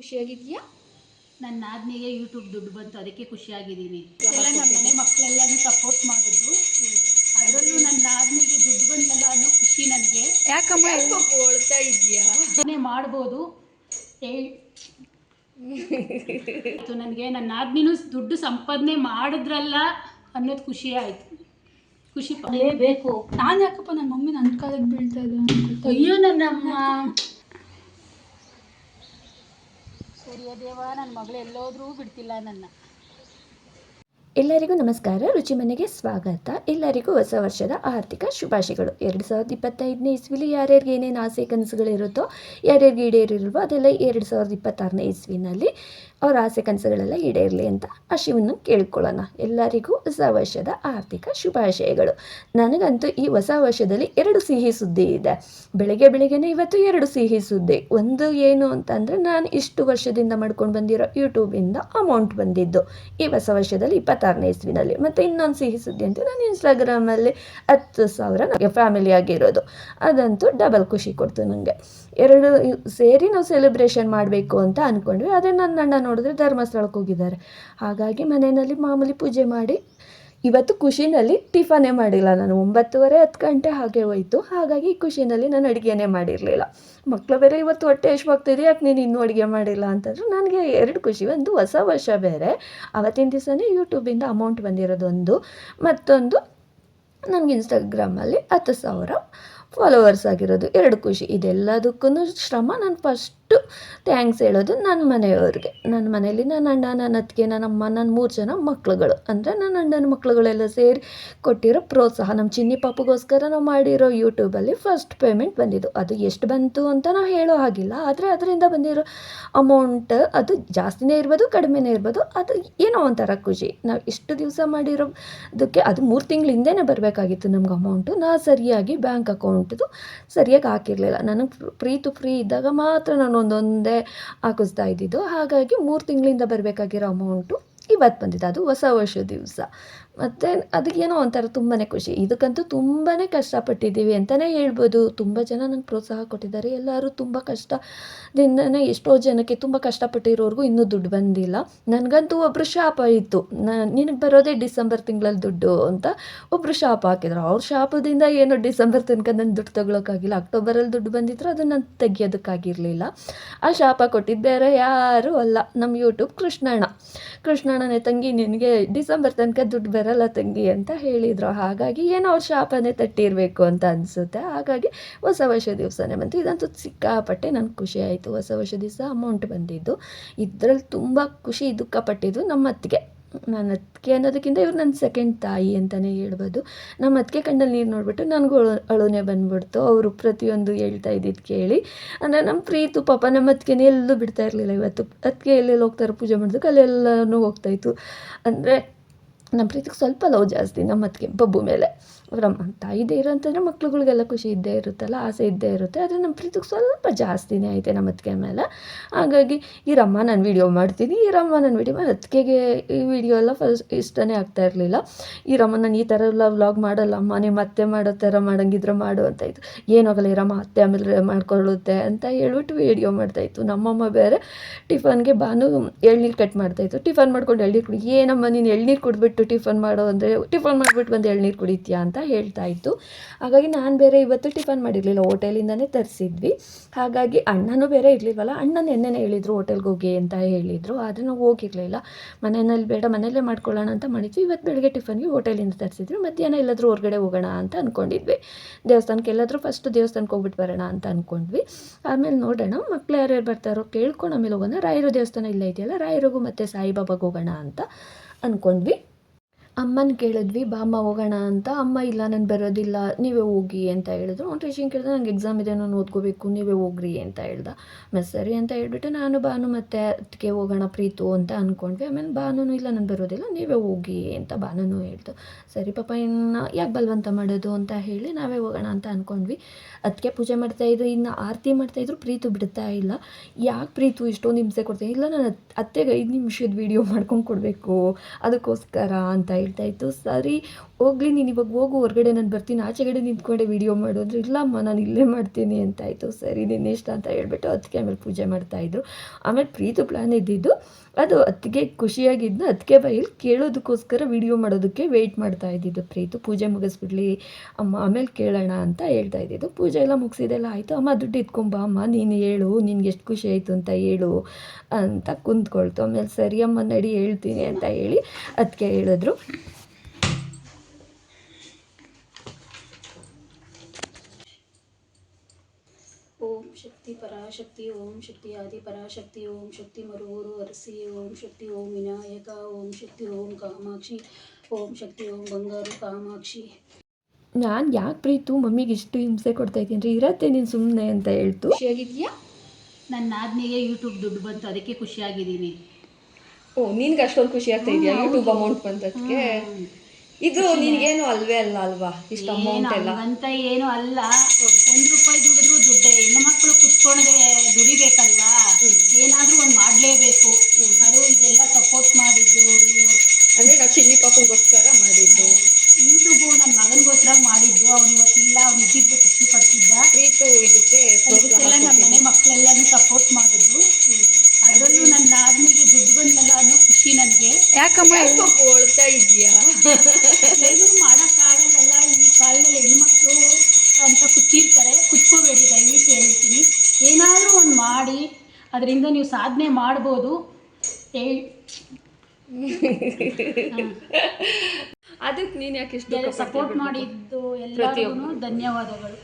ಖುಷಿಯಾಗಿದ್ಯಾ? ನನ್ನ ನಾದ್ನಿಗೆ ಯೂಟ್ಯೂಬ್ ದುಡ್ಡು ಬಂತು ಅದಕ್ಕೆ ಖುಷಿಯಾಗಿದ್ದೀನಿ. ಎಲ್ಲ ನಮ್ಮ ಮನೆ ಮಕ್ಕಳೆಲ್ಲನೂ ಸಪೋರ್ಟ್ ಮಾಡಿದ್ರು. ಅದರಲ್ಲೂ ನನ್ನ ನಾದ್ನಿಗೆ ದುಡ್ಡು ಬಂತಲ್ಲ ಅನ್ನೋ ಖುಷಿ ನನಗೆ. ಯಾಕಮ್ಮ? ಹೇಳ್ತಾ ಇದೆಯಾ ಅದನ್ನೇ ಮಾಡ್ಬೋದು. ನನಗೆ ನನ್ನ ನಾದ್ನಿನೂ ದುಡ್ಡು ಸಂಪಾದನೆ ಮಾಡಿದ್ರಲ್ಲ ಅನ್ನೋದು ಖುಷಿ ಆಯಿತು. ಖುಷಿ ಬೇಕು. ನಾನು ಯಾಕಪ್ಪ ನನ್ನ ಮಮ್ಮಿ ನನ್ನ ಕಾಲಕ್ಕೆ ಬೀಳ್ತಾ ಇದೆ ಅನ್ಕೊತಾ ಅಯ್ಯೋ ನನ್ನಮ್ಮ. ನನ್ನ ಮಗಳು ಎಲ್ಲೋದ್ರೂ ಎಲ್ಲರಿಗೂ ನಮಸ್ಕಾರ. ರುಚಿ ಮನೆಗೆ ಸ್ವಾಗತ. ಎಲ್ಲರಿಗೂ ಹೊಸ ವರ್ಷದ ಆರ್ಥಿಕ ಶುಭಾಶಯಗಳು. ಎರಡು ಸಾವಿರದ ಇಪ್ಪತ್ತೈದನೇ ಇಸ್ವಿಲಿ ಯಾರ್ಯಾರಿಗೆ ಏನೇನು ಆಸೆ, ಕನಸುಗಳಿರುತ್ತೋ, ಯಾರ್ಯಾರಿಗೆ ಈಡೇರಿರುವೋ ಅದೆಲ್ಲ ಎರಡು ಸಾವಿರದ ಇಪ್ಪತ್ತಾರನೇ ಇಸ್ವಿನಲ್ಲಿ ಅವ್ರ ಆಸೆ ಕನಸುಗಳೆಲ್ಲ ಈಡೇರಲಿ ಅಂತ ಆ ಶಿವನ ಕೇಳ್ಕೊಳ್ಳೋಣ. ಎಲ್ಲರಿಗೂ ಹೊಸ ವರ್ಷದ ಆರ್ಥಿಕ ಶುಭಾಶಯಗಳು. ನನಗಂತೂ ಈ ಹೊಸ ವರ್ಷದಲ್ಲಿ ಎರಡು ಸಿಹಿ ಸುದ್ದಿ ಇದೆ. ಬೆಳಗ್ಗೆ ಬೆಳಿಗ್ಗೆನೇ ಇವತ್ತು ಎರಡು ಸಿಹಿ ಸುದ್ದಿ. ಒಂದು ಏನು ಅಂತಂದರೆ ನಾನು ಇಷ್ಟು ವರ್ಷದಿಂದ ಮಾಡ್ಕೊಂಡು ಬಂದಿರೋ ಯೂಟ್ಯೂಬಿಂದ ಅಮೌಂಟ್ ಬಂದಿದ್ದು. ಈ ಹೊಸ ವರ್ಷದಲ್ಲಿ ಇಪ್ಪತ್ತಾರನೇ ಇಸ್ವಿನಲ್ಲಿ. ಮತ್ತು ಇನ್ನೊಂದು ಸಿಹಿ ಸುದ್ದಿ ಅಂತ ನಾನು ಇನ್ಸ್ಟಾಗ್ರಾಮಲ್ಲಿ ಹತ್ತು ಸಾವಿರ ನನಗೆ ಫ್ಯಾಮಿಲಿ ಆಗಿರೋದು. ಅದಂತೂ ಡಬಲ್ ಖುಷಿ ಕೊಡ್ತು ನನಗೆ ಎರಡು ಸೇರಿ ನಾವು ಸೆಲೆಬ್ರೇಷನ್ ಮಾಡಬೇಕು ಅಂತ ಅಂದ್ಕೊಂಡ್ವಿ ಆದರೆ ನನ್ನ ಅಣ್ಣ ನೋಡಿದ್ರೆ ಧರ್ಮಸ್ಥಳಕ್ಕೆ ಹೋಗಿದ್ದಾರೆ. ಹಾಗಾಗಿ ಮನೆಯಲ್ಲಿ ಮಾಮೂಲಿ ಪೂಜೆ ಮಾಡಿ, ಇವತ್ತು ಖುಷಿನಲ್ಲಿ ಟಿಫನೇ ಮಾಡಿಲ್ಲ ನಾನು. ಒಂಬತ್ತುವರೆ ಹತ್ತು ಗಂಟೆ ಹಾಗೆ ಹೋಯಿತು. ಹಾಗಾಗಿ ಖುಷಿನಲ್ಲಿ ನಾನು ಅಡುಗೆನೇ ಮಾಡಿರಲಿಲ್ಲ. ಮಕ್ಕಳು ಬೇರೆ ಇವತ್ತು ಹೊಟ್ಟೆ ಹಶ್ವಾಗ್ತಿದೆ ಯಾಕೆ ನೀನು ಇನ್ನೂ ಅಡುಗೆ ಮಾಡಿಲ್ಲ ಅಂತಂದ್ರೆ, ನನಗೆ ಎರಡು ಖುಷಿ. ಒಂದು ಹೊಸ ವರ್ಷ ಬೇರೆ. ಅವತ್ತಿನ ದಿವಸನೇ ಯೂಟ್ಯೂಬಿಂದ ಅಮೌಂಟ್ ಬಂದಿರೋದೊಂದು ಮತ್ತೊಂದು, ನನಗೆ ಇನ್ಸ್ಟಾಗ್ರಾಮಲ್ಲಿ ಹತ್ತು ಸಾವಿರ ಫಾಲೋವರ್ಸ್ ಆಗಿರೋದು ಎರಡು ಖುಷಿ. ಇದೆಲ್ಲದಕ್ಕೂ ಶ್ರಮ. ನಾನು ಫಸ್ಟು ಥ್ಯಾಂಕ್ಸ್ ಹೇಳೋದು ನನ್ನ ಮನೆಯವ್ರಿಗೆ. ನನ್ನ ಮನೆಯಲ್ಲಿ ನನ್ನ ಅಣ್ಣ ನನ್ನ ಅತ್ತಿಗೆ ನನ್ನ ಅಮ್ಮ ನನ್ನ ಮೂರು ಜನ ಮಕ್ಳುಗಳು. ಅಂದರೆ ನನ್ನ ಅಣ್ಣನ ಮಕ್ಳುಗಳೆಲ್ಲ ಸೇರಿ ಕೊಟ್ಟಿರೋ ಪ್ರೋತ್ಸಾಹ. ನಮ್ಮ ಚಿನ್ನಿ ಪಾಪಗೋಸ್ಕರ ನಾವು ಮಾಡಿರೋ ಯೂಟ್ಯೂಬಲ್ಲಿ ಫಸ್ಟ್ ಪೇಮೆಂಟ್ ಬಂದಿದ್ದು. ಅದು ಎಷ್ಟು ಬಂತು ಅಂತ ನಾವು ಹೇಳೋ ಹಾಗಿಲ್ಲ. ಆದರೆ ಅದರಿಂದ ಬಂದಿರೋ ಅಮೌಂಟ್ ಅದು ಜಾಸ್ತಿನೇ ಇರ್ಬೋದು, ಕಡಿಮೆನೇ ಇರ್ಬೋದು. ಅದು ಏನೋ ಒಂಥರ ಖುಷಿ. ನಾವು ಇಷ್ಟು ದಿವಸ ಮಾಡಿರೋದಕ್ಕೆ ಅದು ಮೂರು ತಿಂಗಳ ಹಿಂದೆನೇ ಬರಬೇಕಾಗಿತ್ತು ನಮ್ಗೆ ಅಮೌಂಟು ನಾ ಸರಿಯಾಗಿ ಬ್ಯಾಂಕ್ ಅಕೌಂಟ್ದು ಸರಿಯಾಗಿ ಹಾಕಿರಲಿಲ್ಲ. ನನಗೆ ಟು ಫ್ರೀ ಇದ್ದಾಗ ಮಾತ್ರ ನಾನು ಒಂದೊಂದೇ ಹಾಕಿಸ್ತಾ ಇದ್ದಿದ್ದು ಹಾಗಾಗಿ ಮೂರು ತಿಂಗಳಿಂದ ಬರಬೇಕಾಗಿರೋ ಅಮೌಂಟು ಇವತ್ತು ಬಂದಿದ್ದು ಅದು ಹೊಸ ವರ್ಷ ದಿವಸ. ಮತ್ತು ಅದಕ್ಕೇನೋ ಒಂಥರ ತುಂಬಾ ಖುಷಿ. ಇದಕ್ಕಂತೂ ತುಂಬಾ ಕಷ್ಟಪಟ್ಟಿದ್ದೀವಿ ಅಂತಲೇ ಹೇಳ್ಬೋದು. ತುಂಬ ಜನ ನನಗೆ ಪ್ರೋತ್ಸಾಹ ಕೊಟ್ಟಿದ್ದಾರೆ. ಎಲ್ಲರೂ ತುಂಬ ಕಷ್ಟದಿಂದನೇ ಎಷ್ಟೋ ಜನಕ್ಕೆ ತುಂಬ ಕಷ್ಟಪಟ್ಟಿರೋರ್ಗೂ ಇನ್ನೂ ದುಡ್ಡು ಬಂದಿಲ್ಲ. ನನಗಂತೂ ಒಬ್ಬರು ಶಾಪ ಇತ್ತು. ನಿನಗೆ ಬರೋದೇ ಡಿಸೆಂಬರ್ ತಿಂಗಳಲ್ಲಿ ದುಡ್ಡು ಅಂತ ಒಬ್ಬರು ಶಾಪ ಹಾಕಿದ್ರು. ಅವ್ರ ಶಾಪದಿಂದ ಏನು ಡಿಸೆಂಬರ್ ತನಕ ನನ್ನ ದುಡ್ಡು ತಗೊಳೋಕ್ಕಾಗಿಲ್ಲ. ಅಕ್ಟೋಬರಲ್ಲಿ ದುಡ್ಡು ಬಂದಿದ್ರು ಅದನ್ನು ನಾನು ತೆಗಿಯೋದಕ್ಕಾಗಿರಲಿಲ್ಲ. ಆ ಶಾಪ ಕೊಟ್ಟಿದ್ದು ಬೇರೆ ಯಾರೂ ಅಲ್ಲ. ನಮ್ಮ ಯೂಟ್ಯೂಬ್ ಕೃಷ್ಣಣ್ಣ. ಕೃಷ್ಣಣ್ಣನೇ ತಂಗಿ ನಿನಗೆ ಡಿಸೆಂಬರ್ ತನಕ ದುಡ್ಡು ಬರಲ್ಲ ತಂಗಿ ಅಂತ ಹೇಳಿದರು. ಹಾಗಾಗಿ ಏನೋ ಅವ್ರ ಶಾಪನೇ ತಟ್ಟಿರಬೇಕು ಅಂತ ಅನಿಸುತ್ತೆ. ಹಾಗಾಗಿ ಹೊಸ ವರ್ಷ ದಿವಸನೇ ಬಂತು. ಇದಂತೂ ಸಿಕ್ಕಾಪಟ್ಟೆ ನನಗೆ ಖುಷಿ ಆಯಿತು. ಹೊಸ ವರ್ಷ ದಿವಸ ಅಮೌಂಟ್ ಬಂದಿದ್ದು. ಇದರಲ್ಲಿ ತುಂಬ ಖುಷಿ ದುಃಖಪಟ್ಟಿದ್ದು ನಮ್ಮ ಅತ್ತಿಗೆ ನನ್ನ ಅತ್ತಿಗೆ ಅನ್ನೋದಕ್ಕಿಂತ ಇವ್ರು ನನ್ನ ಸೆಕೆಂಡ್ ತಾಯಿ ಅಂತಲೇ ಹೇಳ್ಬೋದು. ನಮ್ಮ ಅತ್ತಿಗೆ ಕಣ್ಣಲ್ಲಿ ನೀರು ನೋಡಿಬಿಟ್ಟು ನನಗೂ ಅಳು, ಅಳುನೇ ಬಂದ್ಬಿಡ್ತು. ಅವರು ಪ್ರತಿಯೊಂದು ಹೇಳ್ತಾ ಇದ್ದಿದ್ದು ಕೇಳಿ. ಅಂದರೆ ನಮ್ಮ ಪ್ರೀತು ಪಾಪ ನಮ್ಮ ಅತ್ತಿಗೆನೇ ಎಲ್ಲೂ ಬಿಡ್ತಾ ಇರಲಿಲ್ಲ ಇವತ್ತು. ಅತ್ತಿಗೆ ಎಲ್ಲೆಲ್ಲಿ ಹೋಗ್ತಾರೆ ಪೂಜೆ ಮಾಡೋದಕ್ಕೆ ಅಲ್ಲೆಲ್ಲನೂ ಹೋಗ್ತಾಯಿತ್ತು ಅಂದರೆ ನಮ್ಮ ಪ್ರೀತಿಗೆ ಸ್ವಲ್ಪ ಲವ್ ಜಾಸ್ತಿ ನಮ್ಮ ಬಬ್ಬು ಮೇಲೆ. ಅವರಮ್ಮ ತಾಯಿದೇ ಇರೋ ಅಂತಂದರೆ ಮಕ್ಳುಗಳಿಗೆಲ್ಲ ಖುಷಿ ಇದ್ದೇ ಇರುತ್ತಲ್ಲ, ಆಸೆ ಇದ್ದೇ ಇರುತ್ತೆ. ಆದರೆ ನಮ್ಮ ಪ್ರೀತಿಗೆ ಸ್ವಲ್ಪ ಜಾಸ್ತಿನೇ ಐತೆ ನಮ್ಮ ಅತ್ತಿಗೆ ಮೇಲೆ. ಹಾಗಾಗಿ ಈರಮ್ಮ ನಾನು ವೀಡಿಯೋ ಮಾಡ್ತೀನಿ. ಈರಮ್ಮ ನಾನು ವೀಡಿಯೋ ಮಾಡಿ ಅತ್ತಿಗೆಗೆ ಈ ವಿಡಿಯೋ ಎಲ್ಲ ಫಸ್ಟ್ ಇಷ್ಟನೇ ಆಗ್ತಾ ಇರಲಿಲ್ಲ. ಈರಮ್ಮ ನಾನು ಈ ಥರ ಎಲ್ಲ ವ್ಲಾಗ್ ಮಾಡಲ್ಲ, ಅಮ್ಮ ನಿಮ್ಮ ಅತ್ತೆ ಮಾಡೋ ಥರ ಮಾಡೋಂಗಿದ್ರೆ ಮಾಡು ಅಂತ ಇತ್ತು. ಏನಾಗಲ್ಲ ಈರಮ್ಮ ಅತ್ತೆ ಆಮೇಲೆ ಮಾಡ್ಕೊಳ್ಳುತ್ತೆ ಅಂತ ಹೇಳ್ಬಿಟ್ಟು ವೀಡಿಯೋ ಮಾಡ್ತಾಯಿತ್ತು ನಮ್ಮಮ್ಮ ಬೇರೆ ಟಿಫನ್ಗೆ ಬಾನು ಎಳ್ನೀರು ಕಟ್ ಮಾಡ್ತಾಯಿತ್ತು ಟಿಫನ್ ಮಾಡ್ಕೊಂಡು ಎಳ್ನೀರು ಕುಡಿ ಏನಮ್ಮ ನೀನು ಎಳ್ನೀರು ಕುಡಿಬಿಟ್ಟು ಟಿಫನ್ ಮಾಡೋ ಅಂದರೆ ಟಿಫನ್ ಮಾಡಿಬಿಟ್ಟು ಬಂದು ಎಳ್ನೀರು ಕುಡಿತೀಯಾ ಅಂತ ಹೇಳ್ತಾ ಇತ್ತು. ಹಾಗಾಗಿ ನಾನು ಬೇರೆ ಇವತ್ತು ಟಿಫನ್ ಮಾಡಿರಲಿಲ್ಲ, ಹೋಟೆಲಿಂದನೇ ತರಿಸಿದ್ವಿ. ಹಾಗಾಗಿ ಅಣ್ಣನೂ ಬೇರೆ ಇರಲಿಲ್ವಲ್ಲ ಅಣ್ಣ ನೆನ್ನೆನೇ ಹೇಳಿದರು ಹೋಟೆಲ್ಗೆ ಹೋಗಿ ಅಂತ ಹೇಳಿದರು, ಆದರೆ ನಾವು ಹೋಗಿರಲಿಲ್ಲ. ಮನೆಯಲ್ಲಿ ಬೇಡ, ಮನೆಯಲ್ಲೇ ಮಾಡ್ಕೊಳ್ಳೋಣ ಅಂತ ಮಾಡಿದ್ವಿ. ಇವತ್ತು ಬೆಳಗ್ಗೆ ಟಿಫನ್ಗೆ ಹೋಟೆಲಿಂದ ತರಿಸಿದ್ವಿ ಮಧ್ಯಾಹ್ನ ಎಲ್ಲಾದರೂ ಹೊರಗಡೆ ಹೋಗೋಣ ಅಂತ ಅಂದ್ಕೊಂಡಿದ್ವಿ ದೇವಸ್ಥಾನಕ್ಕೆ ಎಲ್ಲಾದರೂ ಫಸ್ಟ್ ದೇವಸ್ಥಾನಕ್ಕೆ ಹೋಗ್ಬಿಟ್ಟು ಬರೋಣ ಅಂತ ಅಂದ್ಕೊಂಡ್ವಿ ಆಮೇಲೆ ನೋಡೋಣ, ಮಕ್ಳು ಯಾರ್ಯಾರು ಬರ್ತಾರೋ ಕೇಳ್ಕೊಂಡು ಆಮೇಲೆ ಹೋಗೋಣ. ರಾಯರು ದೇವಸ್ಥಾನ ಇಲ್ಲ ಇದೆಯಲ್ಲ, ರಾಯರಿಗೂ ಮತ್ತು ಸಾಯಿಬಾಬಾಗೆ ಹೋಗೋಣ ಅಂತ ಅಂದ್ಕೊಂಡ್ವಿ ಅಮ್ಮನ ಕೇಳಿದ್ವಿ, ಬಾಮ್ಮ ಹೋಗೋಣ ಅಂತ. ಅಮ್ಮ, ಇಲ್ಲ, ನಾನು ಬರೋದಿಲ್ಲ, ನೀವೇ ಹೋಗಿ ಅಂತ ಹೇಳಿದ್ರು. ಅವ್ನು ಟೀಚಿಂಗ್ ಕೇಳಿದ್ರೆ ನಂಗೆ ಎಕ್ಸಾಮ್ ಇದೆ, ನಾನು ಓದ್ಕೋಬೇಕು, ನೀವೇ ಹೋಗ್ರಿ ಅಂತ ಹೇಳ್ದ. ಮತ್ತು ಸರಿ ಅಂತ ಹೇಳ್ಬಿಟ್ಟು ನಾನು ಬಾನು ಮತ್ತೆ ಅದಕ್ಕೆ ಹೋಗೋಣ, ಪ್ರೀತು ಅಂತ ಅಂದ್ಕೊಂಡ್ವಿ ಆಮೇಲೆ ಬಾನು ಇಲ್ಲ, ನಾನು ಬರೋದಿಲ್ಲ, ನೀವೇ ಹೋಗಿ ಅಂತ ಬಾನು ಹೇಳ್ತು ಸರಿ ಪಾಪ, ಇನ್ನು ಯಾಕೆ ಬಲವಂತ ಮಾಡೋದು? ಅಂತ ಹೇಳಿ ನಾವೇ ಹೋಗೋಣ ಅಂತ ಅಂದ್ಕೊಂಡ್ವಿ ಅದಕ್ಕೆ ಪೂಜೆ ಮಾಡ್ತಾಯಿದ್ರು ಇನ್ನು ಆರತಿ ಮಾಡ್ತಾಯಿದ್ರು ಪ್ರೀತು ಬಿಡ್ತಾ ಇಲ್ಲ. ಯಾಕೆ ಪ್ರೀತು, ಇಷ್ಟೊಂದು ಹಿಂಸೆ ಕೊಡ್ತೀನಿ ಇಲ್ಲ, ನಾನು ಅತ್ತೆಗೆ ಐದು ನಿಮಿಷದ ವೀಡಿಯೋ ಮಾಡ್ಕೊಂಡು ಕೊಡಬೇಕು, ಅದಕ್ಕೋಸ್ಕರ ಅಂತ ಹೇಳ್ತಾಯಿತ್ತು ಸರಿ ಹೋಗ್ಲಿ, ನೀನು ಇವಾಗ ಹೋಗು, ಹೊರಗಡೆ ನಾನು ಬರ್ತೀನಿ, ಆಚೆಗಡೆ ನಿಂತ್ಕೊಂಡೆ ವೀಡಿಯೋ ಮಾಡು ಅಂದರೆ, ಇಲ್ಲಮ್ಮ, ನಾನು ಇಲ್ಲೇ ಮಾಡ್ತೀನಿ ಅಂತಾಯಿತು. ಸರಿ ನಿನ್ನ ಇಷ್ಟ ಅಂತ ಹೇಳ್ಬಿಟ್ಟು ಅದಕ್ಕೆ ಆಮೇಲೆ ಪೂಜೆ ಮಾಡ್ತಾಯಿದ್ರು ಆಮೇಲೆ ಪ್ರೀತು ಪ್ಲ್ಯಾನ್ ಇದ್ದಿದ್ದು, ಅದು ಅತ್ತಿಗೆ ಖುಷಿಯಾಗಿದ್ದು ಅದಕ್ಕೆ ಬೈಲಿ ಕೇಳೋದಕ್ಕೋಸ್ಕರ ವೀಡಿಯೋ ಮಾಡೋದಕ್ಕೆ ವೆಯ್ಟ್ ಮಾಡ್ತಾ ಇದ್ದಿದ್ದು ಪ್ರೀತು. ಪೂಜೆ ಮುಗಿಸ್ಬಿಡ್ಲಿ, ಅಮ್ಮ, ಆಮೇಲೆ ಕೇಳೋಣ ಅಂತ ಹೇಳ್ತಾ ಇದ್ದಿದ್ದು. ಪೂಜೆ ಎಲ್ಲ ಮುಗಿಸಿದೆಲ್ಲ ಆಯಿತು. ಅಮ್ಮ, ದುಡ್ಡು ಇಟ್ಕೊಂಬ ಅಮ್ಮ, ನೀನು ಹೇಳು, ನಿನ್ಗೆ ಎಷ್ಟು ಖುಷಿ ಆಯಿತು ಅಂತ ಹೇಳು ಅಂತ ಕುಂತ್ಕೊಳ್ತು. ಆಮೇಲೆ ಸರಿ, ಅಮ್ಮ, ನಡಿ, ಹೇಳ್ತೀನಿ ಅಂತ ಹೇಳಿ ಅದಕ್ಕೆ ಹೇಳಿದ್ರು ಓಂ ಶಕ್ತಿ ಪರಾಶಕ್ತಿ ಓಂ ಶಕ್ತಿ ಆದಿ ಪರಾಶಕ್ತಿ ಓಂ ಶಕ್ತಿ ಮರುವೂರು ಅರಸಿ ಓಂ ಶಕ್ತಿ ಓಂ ವಿನಾಯಕ ಓಂ ಶಕ್ತಿ ಓಂ ಕಾಮಾಕ್ಷಿ ಓಂ ಶಕ್ತಿ ಓಂ ಬಂಗಾರು ಕಾಮಾಕ್ಷಿ. ನಾನು ಯಾಕೆ ಪ್ರೀತು? ಮಮ್ಮಿಗೆ ಇಷ್ಟು ಹಿಂಸೆ ಕೊಡ್ತಾ ಇದ್ದೀನಿ ರೀ. ಇರತ್ತೆ ನೀನು ಸುಮ್ಮನೆ ಅಂತ ಹೇಳ್ತು. ಖುಷಿಯಾಗಿದ್ಯಾ? ನನ್ನ ನಾದಿನಿಗೆ ಯೂಟ್ಯೂಬ್ ದುಡ್ಡು ಬಂತು ಅದಕ್ಕೆ ಖುಷಿಯಾಗಿದ್ದೀನಿ. ಓ ನಿನ್ಗೆ ಅಷ್ಟೊಂದು ಖುಷಿ ಆಗ್ತಾ ಇದೆಯಾ? ಯೂಟ್ಯೂಬ್ ಅಮೌಂಟ್ ಬಂದದಕ್ಕೆ ಇದು ನಿನ್ಗೇನು ಅಲ್ವೇ ಅಲ್ಲ ಅಲ್ವಾ? ಇಷ್ಟು ಅಮೌಂಟ್ ಎಲ್ಲ? ಅಂತ ಏನು ಅಲ್ಲ. ಒಂದ್ ರೂಪಾಯಿ ದುಡಿದ್ರು ದುಡ್ಡೆ. ಹೆಣ್ಣು ಮಕ್ಕಳು ಕುತ್ಕೊಂಡೆ ದುಡಿಬೇಕಲ್ವಾ? ಏನಾದ್ರೂ ಒಂದ್ ಮಾಡ್ಲೇಬೇಕು. ಅದು ಇದೆಲ್ಲ ಸಪೋರ್ಟ್ ಮಾಡಿದ್ದು ಅಂದ್ರೆ ನಾವು ಚಿನ್ನಿ ಪಾಪಗೋಸ್ಕರ ಮಾಡಿದ್ದು. ಯೂಟ್ಯೂಬು ನನ್ನ ಮಗನಿಗೋಸ್ಕರ ಮಾಡಿದ್ದು. ಅವನು ಇವತ್ತಿಲ್ಲ ಅವ್ನು ಇದ್ದಿದ್ದು ಖುಷಿ ಪಡ್ತಿದ್ದ ಪ್ರೀತು ಇದಕ್ಕೆ ಇದಕ್ಕೆಲ್ಲ ನಮ್ಮ ಮನೆ ಮಕ್ಕಳೆಲ್ಲಾನು ಸಪೋರ್ಟ್ ಮಾಡಿದ್ರು ಅದರಲ್ಲೂ ನನ್ನ ಆದ್ಮಿಗೆ ದುಡ್ಡು ಬಂದಲ್ಲ ಅನ್ನೋ ಖುಷಿ ನನಗೆ. ಯಾಕಮ್ಮ ಬೋಳ್ತಾ ಇದೀಯಾ ಏನೂ ಮಾಡೋಕ್ಕಾಗಲ್ಲಲ್ಲ ಈ ಕಾಲದಲ್ಲಿ ಹೆಣ್ಮಕ್ಳು ಅಂತ ಕುತ್ತಿರ್ತಾರೆ ಕುತ್ಕೋಬೇಡಿ ದಯವಿಟ್ಟು ಹೇಳ್ತೀನಿ. ಏನಾದರೂ ಒಂದು ಮಾಡಿ ಅದರಿಂದ ನೀವು ಸಾಧನೆ ಮಾಡ್ಬೋದು. ಅದಕ್ಕೆ ನೀನ್ ಯಾಕೆ ಇಷ್ಟು ಸಪೋರ್ಟ್ ಮಾಡಿದ್ದು ಎಲ್ಲರಿಗೂ ಧನ್ಯವಾದಗಳು.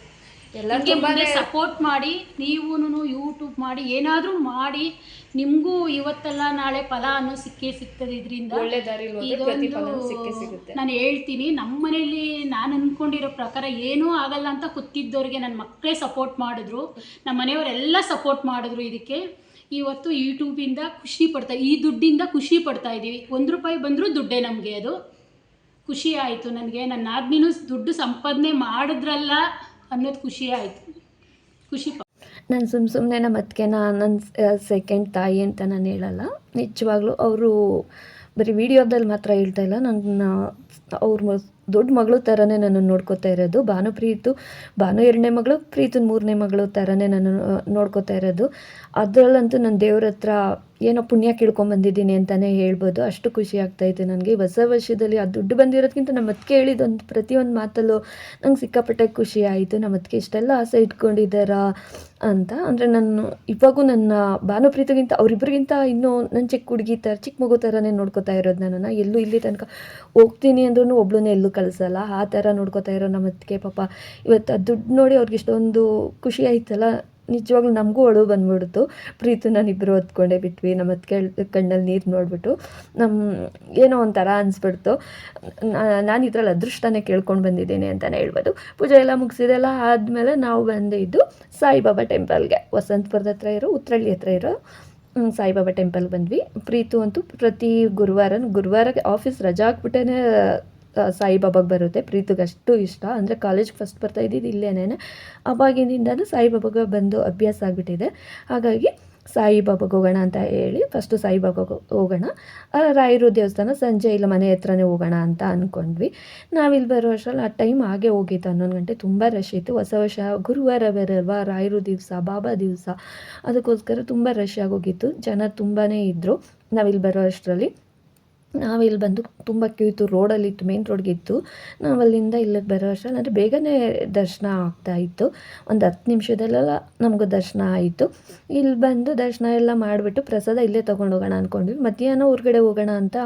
ಸಪೋರ್ಟ್ ಮಾಡಿ ನೀವೂ ಯೂಟ್ಯೂಬ್ ಮಾಡಿ ಏನಾದರೂ ಮಾಡಿ ನಿಮಗೂ ಇವತ್ತಲ್ಲ ನಾಳೆ ಫಲ ಅನ್ನೋ ಸಿಕ್ಕೇ ಸಿಗ್ತದೆ ಇದರಿಂದ. ನಾನು ಹೇಳ್ತೀನಿ ನಮ್ಮ ಮನೇಲಿ ನಾನು ಅಂದ್ಕೊಂಡಿರೋ ಪ್ರಕಾರ ಏನೂ ಆಗಲ್ಲ ಅಂತ ಕೂತಿದ್ದವ್ರಿಗೆ ನನ್ನ ಮಕ್ಕಳೇ ಸಪೋರ್ಟ್ ಮಾಡಿದ್ರು. ನಮ್ಮ ಮನೆಯವರೆಲ್ಲ ಸಪೋರ್ಟ್ ಮಾಡಿದ್ರು ಇದಕ್ಕೆ. ಇವತ್ತು ಯೂಟ್ಯೂಬಿಂದ ಖುಷಿ ಪಡ್ತಾ ಈ ದುಡ್ಡಿಂದ ಖುಷಿ ಪಡ್ತಾ ಇದ್ದೀವಿ ಒಂದು ರೂಪಾಯಿ ಬಂದರೂ ದುಡ್ಡೇ ನಮಗೆ ಅದು. ಖುಷಿ ಆಯಿತು ನನಗೆ. ನನ್ನ ಆದ್ಮಿನೂ ದುಡ್ಡು ಸಂಪಾದನೆ ಮಾಡಿದ್ರಲ್ಲ. ಅನ್ನೋದು ಖುಷಿ ಆಯಿತು. ಖುಷಿ ನಾನು ಸುಮ್ಮ ಸುಮ್ಮನೆ ನಮ್ಮ ಅದಕ್ಕೆನ ನನ್ನ ಸೆಕೆಂಡ್ ತಾಯಿ ಅಂತ ನಾನು ಹೇಳಲ್ಲ. ನಿಜವಾಗ್ಲೂ ಅವರು ಬರೀ ವಿಡಿಯೋದಲ್ಲಿ ಮಾತ್ರ ಹೇಳ್ತಾ ಇಲ್ಲ. ನನ್ನ ಅವ್ರ ದೊಡ್ಡ ಮಗಳು ಥರನೇ ನನ್ನನ್ನು ನೋಡ್ಕೋತಾ ಇರೋದು. ಭಾನು ಪ್ರೀತು, ಭಾನು ಎರಡನೇ ಮಗಳು ಪ್ರೀತು ಮೂರನೇ ಮಗಳು ಥರನೇ ನಾನು ನೋಡ್ಕೋತಾ ಇರೋದು. ಅದರಲ್ಲಂತೂ ನನ್ನ ದೇವ್ರ ಹತ್ರ ಏನೋ ಪುಣ್ಯ ಕೇಳ್ಕೊಂಬಂದಿದ್ದೀನಿ ಅಂತಲೇ ಹೇಳ್ಬೋದು. ಅಷ್ಟು ಖುಷಿ ಆಗ್ತಾಯಿತ್ತು ನನಗೆ. ಹೊಸ ವರ್ಷದಲ್ಲಿ ಆ ದುಡ್ಡು ಬಂದಿರೋದಕ್ಕಿಂತ ನಮ್ಮ ಅದಕ್ಕೆ ಹೇಳಿದೊಂದು, ಪ್ರತಿಯೊಂದು ಮಾತಲ್ಲೂ ನಂಗೆ ಸಿಕ್ಕಾಪಟ್ಟೆ ಖುಷಿ ಆಯಿತು. ನಮ್ಮ ಅದಕ್ಕೆ ಇಷ್ಟೆಲ್ಲ ಆಸೆ ಇಟ್ಕೊಂಡಿದ್ದಾರಾ ಅಂತ. ಅಂದರೆ ನಾನು ಇವಾಗೂ ನನ್ನ ಭಾನುಪ್ರೀತಿಗಿಂತ ಅವರಿಬ್ಬರಿಗಿಂತ ಇನ್ನೂ ನನ್ನ ಚಿಕ್ಕ ಹುಡುಗಿ ಥರ ಚಿಕ್ಕ ಮಗು ಥರನೇ ನೋಡ್ಕೋತಾ ಇರೋದು ನಾನು. ಎಲ್ಲೂ ಇಲ್ಲಿ ತನಕ ಹೋಗ್ತೀನಿ ಅಂದ್ರೂ ಒಬ್ಳನ್ನೇ ಎಲ್ಲೂ ಕಳಿಸಲ್ಲ ಆ ಥರ ನೋಡ್ಕೋತಾ ಇರೋ ನಮ್ಮ ಅದಕ್ಕೆ ಪಾಪ. ಇವತ್ತು ಆ ದುಡ್ಡು ನೋಡಿ ಅವ್ರಿಗೆ ಇಷ್ಟೊಂದು ಖುಷಿ ಆಯ್ತಲ್ಲ. ನಿಜವಾಗ್ಲೂ ನಮಗೂ ಅಳು ಬಂದ್ಬಿಡ್ತು. ಪ್ರೀತು ನಾನಿಬ್ಬರು ಹೊತ್ಕೊಂಡೇ ಬಿಟ್ವಿ. ನಮ್ಮ ಅತ್ತಿಗೆ ಕಣ್ಣಲ್ಲಿ ನೀರು ನೋಡಿಬಿಟ್ಟು. ನಮ್ಮ ಏನೋ ಒಂಥರ ಅನಿಸ್ಬಿಡ್ತು. ನಾನು ಇದ್ರಲ್ಲಿ ಅದೃಷ್ಟನೇ ಕೇಳ್ಕೊಂಡು ಬಂದಿದ್ದೀನಿ ಅಂತಲೇ ಹೇಳ್ಬೋದು. ಪೂಜೆ ಎಲ್ಲ ಮುಗಿಸಿದೆಲ್ಲ ಆದಮೇಲೆ ನಾವು ಬಂದಿದ್ದು ಸಾಯಿಬಾಬಾ ಟೆಂಪಲ್ಗೆ. ವಸಂತಪುರದ ಹತ್ರ ಇರೋ, ಉತ್ರಳ್ಳಿ ಹತ್ರ ಇರೋ ಸಾಯಿಬಾಬಾ ಟೆಂಪಲ್ಗೆ ಬಂದ್ವಿ. ಪ್ರೀತು ಅಂತೂ ಪ್ರತಿ ಗುರುವಾರ ಗುರುವಾರ ಆಫೀಸ್ ರಜಾ ಹಾಕ್ಬಿಟ್ಟೇ ಸಾಯಿಬಾಬಾಗೆ ಬರುತ್ತೆ. ಪ್ರೀತಿಗೆ ಅಷ್ಟು ಇಷ್ಟ. ಅಂದರೆ ಕಾಲೇಜ್ ಫಸ್ಟ್ ಬರ್ತಾ ಇದ್ದಿದ್ದು ಇಲ್ಲೇನೇ ಅವಾಗಿನಿಂದಲೂ ಸಾಯಿಬಾಬಾಗೆ ಬಂದು ಅಭ್ಯಾಸ ಆಗಿಬಿಟ್ಟಿದೆ. ಹಾಗಾಗಿ ಸಾಯಿಬಾಬಾಗೆ ಹೋಗೋಣ ಅಂತ ಹೇಳಿ ಫಸ್ಟು ಸಾಯಿಬಾಬಾಗೆ ಹೋಗೋಣ. ರಾಯರು ದೇವಸ್ಥಾನ ಸಂಜೆ ಇಲ್ಲ ಮನೆ ಹತ್ರನೇ ಹೋಗೋಣ ಅಂತ ಅಂದ್ಕೊಂಡ್ವಿ ನಾವಿಲ್ಲಿ ಬರೋ ಅಷ್ಟರಲ್ಲಿ ಆ ಟೈಮ್ ಹಾಗೆ ಹೋಗಿತ್ತು. ಹನ್ನೊಂದು ಗಂಟೆ ತುಂಬ ರಶ್ ಇತ್ತು. ಹೊಸ ವರ್ಷ, ಗುರುವಾರ ಬೇರೆ ಅಲ್ವಾ ರಾಯರು ದಿವಸ, ಬಾಬಾ ದಿವಸ, ಅದಕ್ಕೋಸ್ಕರ ತುಂಬ ರಶ್ ಆಗೋಗಿತ್ತು ಜನ ತುಂಬಾ ಇದ್ದರು ನಾವಿಲ್ಲಿ ಬರೋ ಅಷ್ಟರಲ್ಲಿ ನಾವಿಲ್ಲಿ ಬಂದು ತುಂಬ ಕ್ಯೂ ಇತ್ತು ರೋಡಲ್ಲಿತ್ತು ಮೇನ್ ರೋಡ್ಗಿತ್ತು ನಾವು ಅಲ್ಲಿಂದ ಇಲ್ಲಿಗೆ ಬರೋ ಅಷ್ಟರಲ್ಲಿ, ಅಂದರೆ ಬೇಗನೆ ದರ್ಶನ ಆಗ್ತಾ ಇತ್ತು. ಒಂದು ಹತ್ತು ನಿಮಿಷದಲ್ಲೆಲ್ಲ ನಮಗೂ ದರ್ಶನ ಆಯಿತು. ಇಲ್ಲಿ ಬಂದು ದರ್ಶನ ಎಲ್ಲ ಮಾಡಿಬಿಟ್ಟು ಪ್ರಸಾದ ಇಲ್ಲೇ ತೊಗೊಂಡು ಹೋಗೋಣ ಅಂದ್ಕೊಂಡ್ವಿ. ಮಧ್ಯಾಹ್ನ ಹೊರಗಡೆ ಹೋಗೋಣ ಅಂತ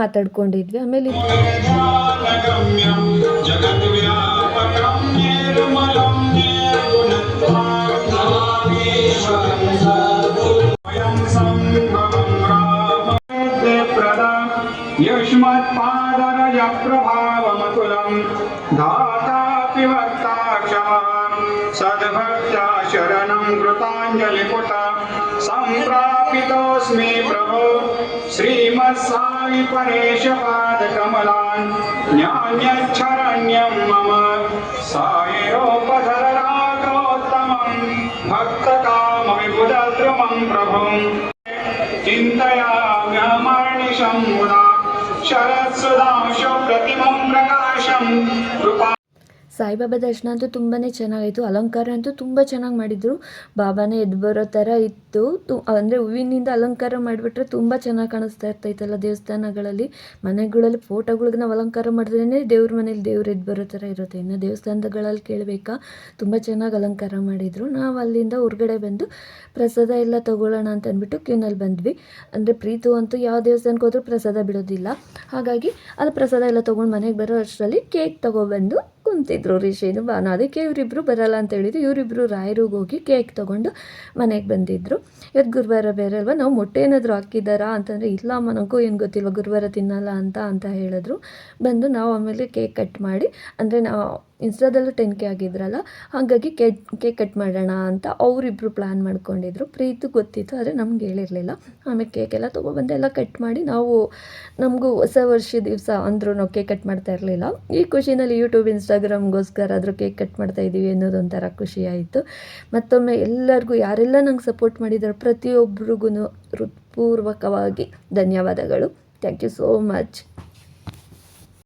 ಮಾತಾಡ್ಕೊಂಡಿದ್ವಿ. ಆಮೇಲೆ मत्पादनयप्रभावमकुलम् धातापि भक्ता सद्भक्त्या शरणम् कृताञ्जलिपुट सम्प्रापितोऽस्मि प्रभो श्रीमत्सायि परेशपादकमलान् ज्ञान्यच्छरण्यम् मम सायरोपसरमम् भक्तकामविबुद्रुमम् प्रभुम् चिन्तयाम्यमर्णिशम् शरत्सुधांशु प्रतिमं प्रकाश कृपा ಸಾಯಿಬಾಬಾ ದರ್ಶನ ಅಂತೂ ತುಂಬಾ ಚೆನ್ನಾಗಿತ್ತು ಅಲಂಕಾರ ಅಂತೂ ತುಂಬ ಚೆನ್ನಾಗಿ ಮಾಡಿದರು. ಬಾಬಾನೇ ಎದ್ದು ಬರೋ ಥರ ಇತ್ತು. ತು, ಅಂದರೆ ಹೂವಿನಿಂದ ಅಲಂಕಾರ ಮಾಡಿಬಿಟ್ರೆ ತುಂಬ ಚೆನ್ನಾಗಿ ಕಾಣಿಸ್ತಾ ಇರ್ತೈತಲ್ಲ ದೇವಸ್ಥಾನಗಳಲ್ಲಿ. ಮನೆಗಳಲ್ಲಿ ಫೋಟೋಗಳಿಗೆ ನಾವು ಅಲಂಕಾರ ಮಾಡಿದ್ರೇ ದೇವ್ರ ಮನೇಲಿ ದೇವ್ರು ಎದ್ದು ಬರೋ ಥರ ಇರುತ್ತೆ. ಇನ್ನು ದೇವಸ್ಥಾನಗಳಲ್ಲಿ ಕೇಳಬೇಕಾ, ತುಂಬ ಚೆನ್ನಾಗಿ ಅಲಂಕಾರ ಮಾಡಿದರು. ನಾವು ಅಲ್ಲಿಂದ ಹೊರಗಡೆ ಬಂದು ಪ್ರಸಾದ ಎಲ್ಲ ತೊಗೊಳ್ಳೋಣ ಅಂತ ಅಂದ್ಬಿಟ್ಟು ಕ್ಯೂನಲ್ಲಿ ಬಂದ್ವಿ. ಅಂದರೆ ಪ್ರೀತು ಅಂತೂ ಯಾವ ದೇವಸ್ಥಾನಕ್ಕೆ ಹೋದರೂ ಪ್ರಸಾದ ಬಿಡೋದಿಲ್ಲ. ಹಾಗಾಗಿ ಅಲ್ಲಿ ಪ್ರಸಾದ ಎಲ್ಲ ತೊಗೊಂಡು ಮನೆಗೆ ಬರೋ ಅಷ್ಟರಲ್ಲಿ ಕೇಕ್ ತೊಗೊಬಂದು ಕುಂತಿದ್ರು ರಿಷಿನು ಬಾನು ಅದಕ್ಕೆ ಇವರಿಬ್ಬರು ಬರಲ್ಲ ಅಂತ ಹೇಳಿದ್ರು. ಇವರಿಬ್ಬರು ರಾಯರಿಗೆ ಹೋಗಿ ಕೇಕ್ ತೊಗೊಂಡು ಮನೆಗೆ ಬಂದಿದ್ದರು ಇವತ್ತು ಗುರುವಾರ ಬೇರೆ ಅಲ್ವಾ? ನಾವು ಮೊಟ್ಟೆ ಏನಾದರೂ ಹಾಕಿದ್ದಾರಾ ಅಂತಂದರೆ, ಇಲ್ಲ ನನಗೂ ಏನು ಗೊತ್ತಿಲ್ವ? ಗುರುವಾರ ತಿನ್ನಲ್ಲ ಅಂತ ಅಂತ ಹೇಳಿದ್ರು. ಬಂದು ನಾವು ಆಮೇಲೆ ಕೇಕ್ ಕಟ್ ಮಾಡಿ, ಅಂದರೆ ನಾವು ಇನ್ಸ್ಟಾದಲ್ಲೂ ಟೆನ್ ಕೆ ಆಗಿದ್ರಲ್ಲ, ಹಾಗಾಗಿ ಕೇಕ್ ಕೇಕ್ ಕಟ್ ಮಾಡೋಣ ಅಂತ ಅವರಿಬ್ಬರು ಪ್ಲ್ಯಾನ್ ಮಾಡ್ಕೊಂಡಿದ್ರು. ಪ್ರೀತು ಗೊತ್ತಿತ್ತು, ಆದರೆ ನಮ್ಗೆ ಹೇಳಿರಲಿಲ್ಲ. ಆಮೇಲೆ ಕೇಕ್ ಎಲ್ಲ ತೊಗೊಬಂದು ಎಲ್ಲ ಕಟ್ ಮಾಡಿ ನಾವು, ನಮಗೂ ಹೊಸ ವರ್ಷ ದಿವಸ ಅಂದರೂ ನಾವು ಕೇಕ್ ಕಟ್ ಮಾಡ್ತಾ ಇರಲಿಲ್ಲ. ಈ ಖುಷಿನಲ್ಲಿ ಯೂಟ್ಯೂಬ್ ಇನ್ಸ್ಟಾಗ್ರಾಮ್ಗೋಸ್ಕರ ಆದರೂ ಕೇಕ್ ಕಟ್ ಮಾಡ್ತಾ ಇದ್ದೀವಿ ಅನ್ನೋದೊಂಥರ ಖುಷಿ ಆಯಿತು. ಮತ್ತೊಮ್ಮೆ ಎಲ್ಲರಿಗೂ, ಯಾರೆಲ್ಲ ನಂಗೆ ಸಪೋರ್ಟ್ ಮಾಡಿದಾರೆ ಪ್ರತಿಯೊಬ್ಬರಿಗೂ ಹೃತ್ಪೂರ್ವಕವಾಗಿ ಧನ್ಯವಾದಗಳು. Thank you so much